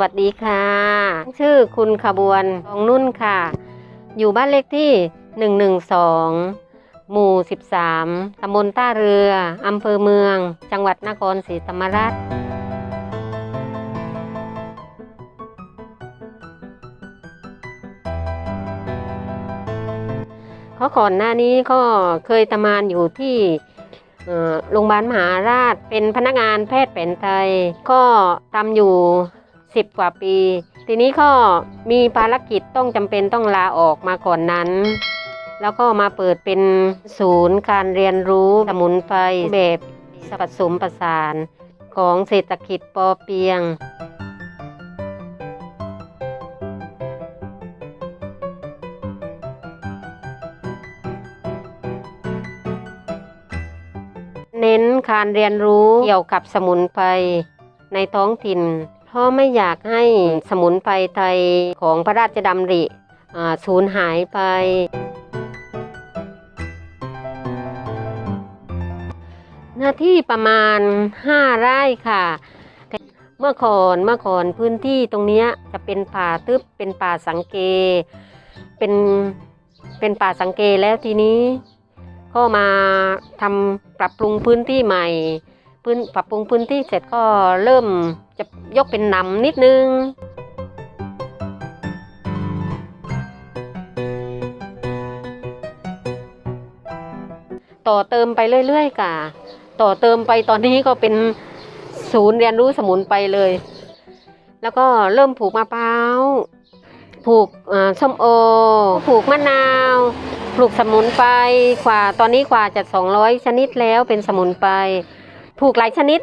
วัสดีค่ะ ชื่อคุณขบวนทองนุ่นค่ะ อยู่บ้านเลขที่ 112 หมู่ 13 ตำบลท่าเรือ อำเภอเมือง จังหวัดนครศรีธรรมราชเพราะก่อนหน้านี้ก็เคยทำงานอยู่ที่โรงพยาบาลมหาราชเป็นพนักงานแพทย์แผนไทย ก็ทำอยู่ 10 กว่าปี ทีนี้ก็มีภารกิจต้องจำเป็นต้องลาออกมาก่อนนั้น แล้วก็มาเปิดเป็นศูนย์การเรียนรู้สมุนไพรแบบผสมประสานของเศรษฐกิจปอเปียงเน้นการเรียนรู้เกี่ยวกับสมุนไพรในท้องถิ่น ราะไม่อยากให้สมุนไพรไทยของพระราชดำริสูญหายไปเนื้อที่ประมาณ 5 ไร่ค่ะ เมื่อก่อนเมื่อก่อนพื้นที่ตรงนี้จะเป็นป่าทึบเป็นป่าสังเก เป็นเป็นป่าสังเกแล้วทีนี้ ก็มาทำปรับปรุงพื้นที่ใหม่ พื้นปรับปรุงพื้นที่เสร็จก็เริ่มจะยกเป็นหนำนิดนึงต่อเติมไปเรื่อยๆ ค่ะ ต่อเติมไปตอนนี้ก็เป็นศูนย์เรียนรู้สมุนไปเลย แล้วก็เริ่มปลูกมะพร้าว ปลูกส้มโอ ปลูกมะนาว ปลูกสมุนไพรกว่า ตอนนี้กว่าจะ 200 ชนิดแล้วเป็นสมุนไพรป ลูกหลายชนิด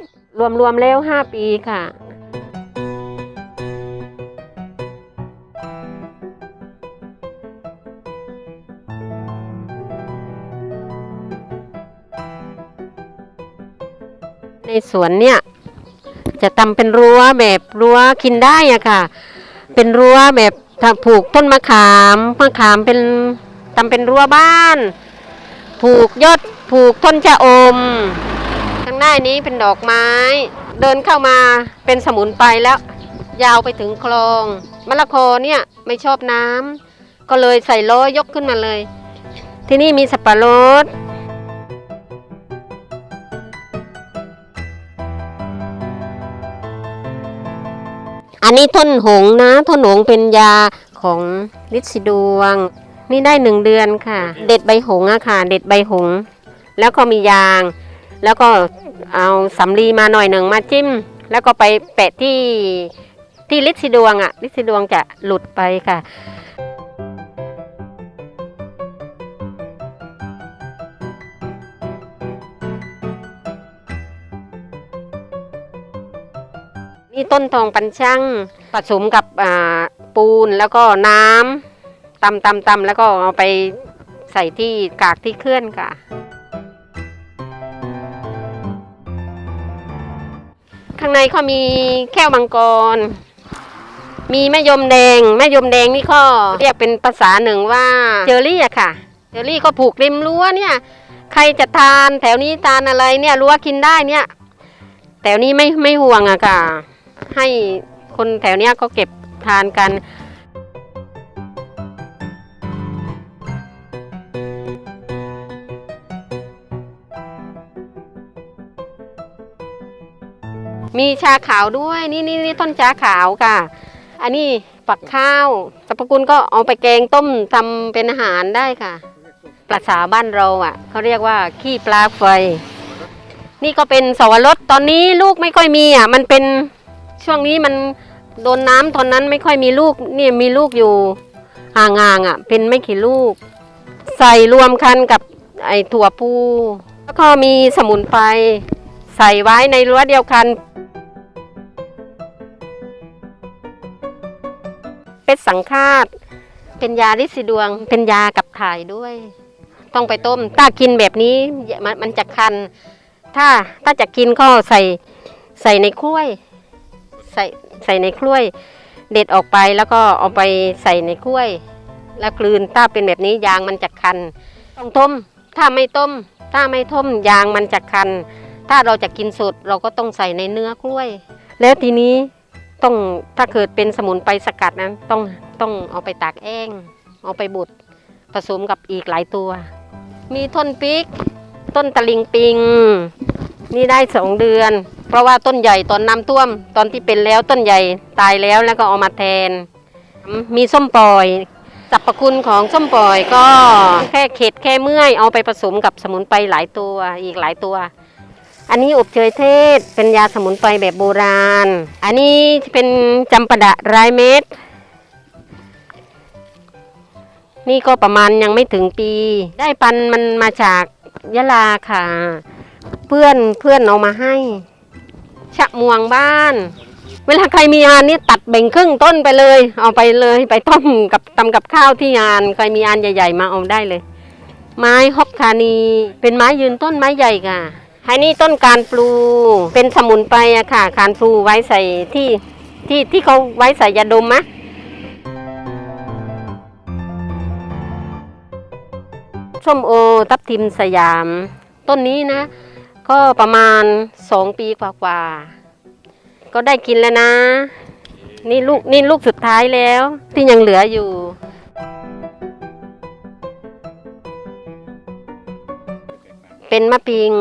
รวมๆแล้ว 5 ปีค่ะในสวนเนี่ยจะทำเป็นรั้วแบบรั้วกินได้อะค่ะ เป็นรั้วแบบผูกต้นมะขามมะขามเป็นทำเป็นรั้วบ้าน ผูกยอดผูกต้นชะอม ข้างหน้านี้เป็นดอกไม้ เดินเข้ามาเป็นสมุนไพรแล้ว ยาวไปถึงคลองมะละกอเนี่ยไม่ชอบน้ำก็เลยใส่ล้อยกขึ้นมาเลย ที่นี่มีสับปะรดอันนี้ต้นหงส์นะต้นหงส์เป็นยาของลิซิดวง นี่ได้หนึ่งเดือนค่ะ เด็ดใบหงส์อะค่ะ เด็ดใบหงส์แล้วก็มียาง แล้วก็ เอาสำลีมาหน่อยหนึ่งมาจิ้ม แล้วก็ไปแปะที่ที่ลิซิดวงอะลิซิดวงจะหลุดไปค่ะนี่ต้นทองปันช่างผสมกับปูนแล้วก็น้ำตำตำตำแล้วก็เอาไปใส่ที่กากที่เคลื่อนค่ะ ข้างในเขามีแก้วมังกร มีแม่ยมแดง แม่ยมแดงนี่ก็เรียกเป็นภาษาหนึ่งว่าเจอรี่อะค่ะ เจอรี่ก็ผูกริมรั้วเนี่ย ใครจะทานแถวนี้ทานอะไรเนี่ยรั้วกินได้เนี่ยแถวนี้ไม่ไม่ห่วงอะค่ะ ให้คนแถวเนี้ยก็เก็บทานกัน มีชาขาวด้วยนี่นี่นี่ต้นชาขาวค่ะ อันนี้ปักข้าวสรรพคุณก็เอาไปแกงต้มทำเป็นอาหารได้ค่ะภาษาบ้านเราอะเขาเรียกว่าขี้ปลาไฟ นี่ก็เป็นสวรสตอนนี้ลูกไม่ค่อยมีอะมันเป็นช่วงนี้มันโดนน้ำตอนนั้นไม่ค่อยมีลูกเนี่ยมีลูกอยู่ห่างๆอะ เป็นไม่กี่ลูก ใส่รวมกันกับไอ้ถั่วพูแล้วก็มีสมุนไพรใส่ไว้ในรั้วเดียวกัน เป็ดสังฆาต เป็นยาลิซิดวง เป็นยากับถ่ายด้วย ต้องไปต้ม ถ้ากินแบบนี้มันมันจะคัน ถ้าถ้าจะกินก็ใส่ใส่ในกล้วย ใส่ใส่ในกล้วย เด็ดออกไปแล้วก็เอาไปใส่ในกล้วย แล้วกลืนถ้าเป็นแบบนี้ยางมันจะคัน ต้องต้ม ถ้าไม่ต้ม ถ้าไม่ต้มยางมันจะคัน ถ้าเราจะกินสดเราก็ต้องใส่ในเนื้อกล้วย แล้วทีนี้ ต้องถ้าเกิดเป็นสมุนไพรสกัดนั้นต้องต้องเอาไปตากแห้ง เอาไปบดผสมกับอีกหลายตัว มีต้นพริก ต้นตะลิงปิง นี่ได้สองเดือน เพราะว่าต้นใหญ่ตอนน้ำท่วม ตอนที่เป็นแล้วต้นใหญ่ตายแล้วแล้วก็เอามาแทน มีส้มปล่อยสรรพคุณของส้มปล่อยก็แค่เข็ดแค่เมื่อยเอาไปผสมกับสมุนไพรหลายตัวอีกหลายตัว อันนี้อบเชยเทศเป็นยาสมุนไพรแบบโบราณ อันนี้เป็นจำปาดะรายเม็ด นี่ก็ประมาณยังไม่ถึงปี ได้ปันมันมาจากยะลาค่ะ เพื่อนเพื่อนเอามาให้ ชะมวงบ้าน เวลาใครมีงานนี่ตัดแบ่งครึ่งต้นไปเลย เอาไปเลยไปต้มกับตำกับข้าวที่งาน ใครมีงานใหญ่ ๆ มาเอาได้เลย ไม้ฮอกคานี เป็นไม้ยืนต้นไม้ใหญ่ค่ะ ให้นี่ต้นการปลูเป็นสมุนไพรอะค่ะ การปลูไว้ใส่ที่ที่ที่เขาไว้ใส่ยาดมมะส้มโอทับทิมสยาม ต้นนี้นะ ก็ประมาณสองปีกว่าๆก็ได้กินแล้วนะ นี่ลูกนี่ลูกสุดท้ายแล้วที่ยังเหลืออยู่ เป็นมะปิง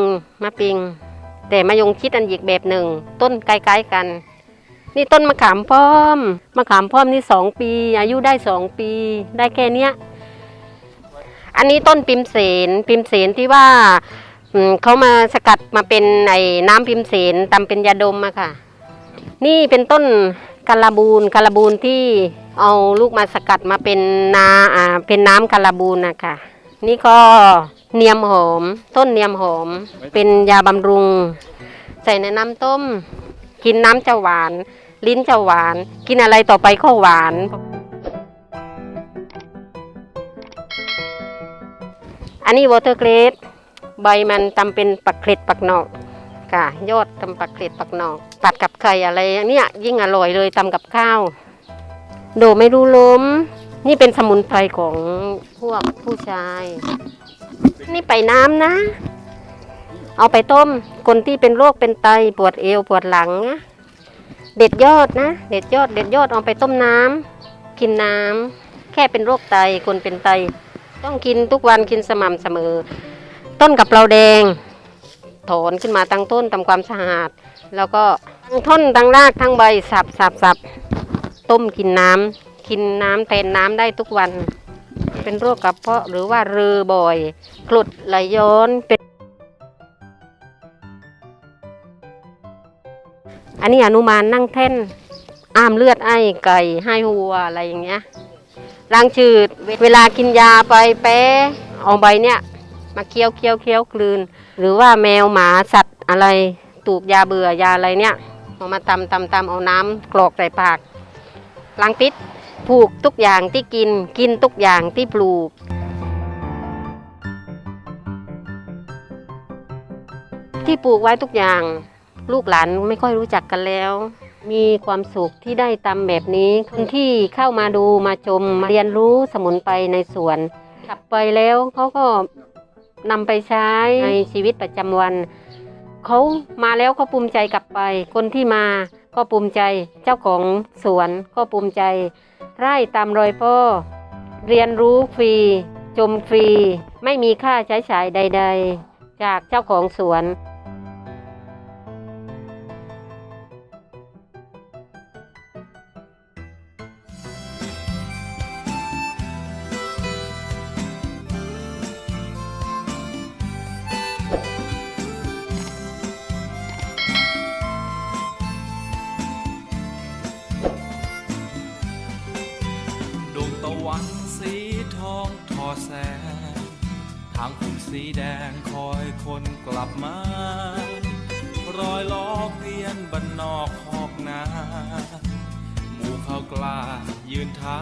มะปิง แต่มะยงชิดอันอีกแบบหนึ่ง ต้นใกล้ๆกัน นี่ต้นมะขามป้อมมะขามป้อมนี่สองปี อายุได้สองปี ได้แค่เนี้ย อันนี้ต้นปิมเสนปิมเสนที่ว่าเขามาสกัดมาเป็นไอ้น้ำปิมเสนตำเป็นยาดมอะค่ะ นี่เป็นต้นกาลาบูนกาลาบูนที่เอาลูกมาสกัดมาเป็นนาอ่าเป็นน้ำกาลาบูนนะคะนี่ก็ เนียมหอม ต้นเนียมหอม เป็นยาบำรุง ใส่ในน้ำต้ม กินน้ำจะหวาน ลิ้นจะหวาน กินอะไรต่อไปก็หวาน อันนี้วอเตอร์เกรดใบมันทำเป็นปักเกล็ดปักหนอกค่ะยอดทำปักเกล็ดปักหนอกตัดกับไข่อะไรเนี่ยยิ่งอร่อยเลยทำกับข้าว โดไม่รู้ล้ม นี่เป็นสมุนไพรของพวกผู้ชาย นี่ไปน้ำนะ เอาไปต้ม คนที่เป็นโรคเป็นไตปวดเอวปวดหลังนะเด็ดยอดนะ เด็ดยอด เด็ดยอดเอาไปต้มน้ำกินน้ำแค่เป็นโรคไตคนเป็นไต ต้องกินทุกวันกินสม่ำเสมอ ต้นกับเปลาแดง ถอนขึ้นมาตั้งต้นทำความสะอาด แล้วก็ตั้งท่อนตั้งรากทั้งใบสับสับสับต้มกินน้ำกินน้ำแทนน้ำได้ทุกวัน เป็นโรคกระเพาะหรือว่าเรือบ่อยกรดไหลย้อนเป็น อันนี้อนุมานนั่งแท่นอ้ามเลือดไอ้ไก่ให้หัวอะไรอย่างเงี้ยล้างจืดเวลากินยาไปแป๊ะเอาใบเนี่ยมาเคี้ยวเคี้ยวเคี้ยวกลืน หรือว่าแมวหมาสัตว์อะไรตูกยาเบื่อยาอะไรเนี่ยเอามาตำตำตำเอาน้ำกรอกใส่ปากล้างพิษ ผูกทุกอย่างที่กิน กินทุกอย่างที่ปลูก ที่ปลูกไว้ทุกอย่าง ลูกหลานไม่ค่อยรู้จักกันแล้ว มีความสุขที่ได้ตำแบบนี้คนที่เข้ามาดูมาชมมาเรียนรู้สมุนไพรในสวนกลับไปแล้วเขาก็นำไปใช้ในชีวิตประจำวันเขามาแล้วเขาภูมิใจกลับไป คนที่มา ก็ภูมิใจ เจ้าของสวนก็ภูมิใจ ไร่ตามรอยพ่อ เรียนรู้ฟรี ชมฟรี ไม่มีค่าใช้จ่ายใด ๆ จากเจ้าของสวน วันสีทองทอแสง ทางคุณสีแดงคอยคนกลับมา รอยล้อเพียนบันนอกหอกนา หมู่เขากล้ายืนท้า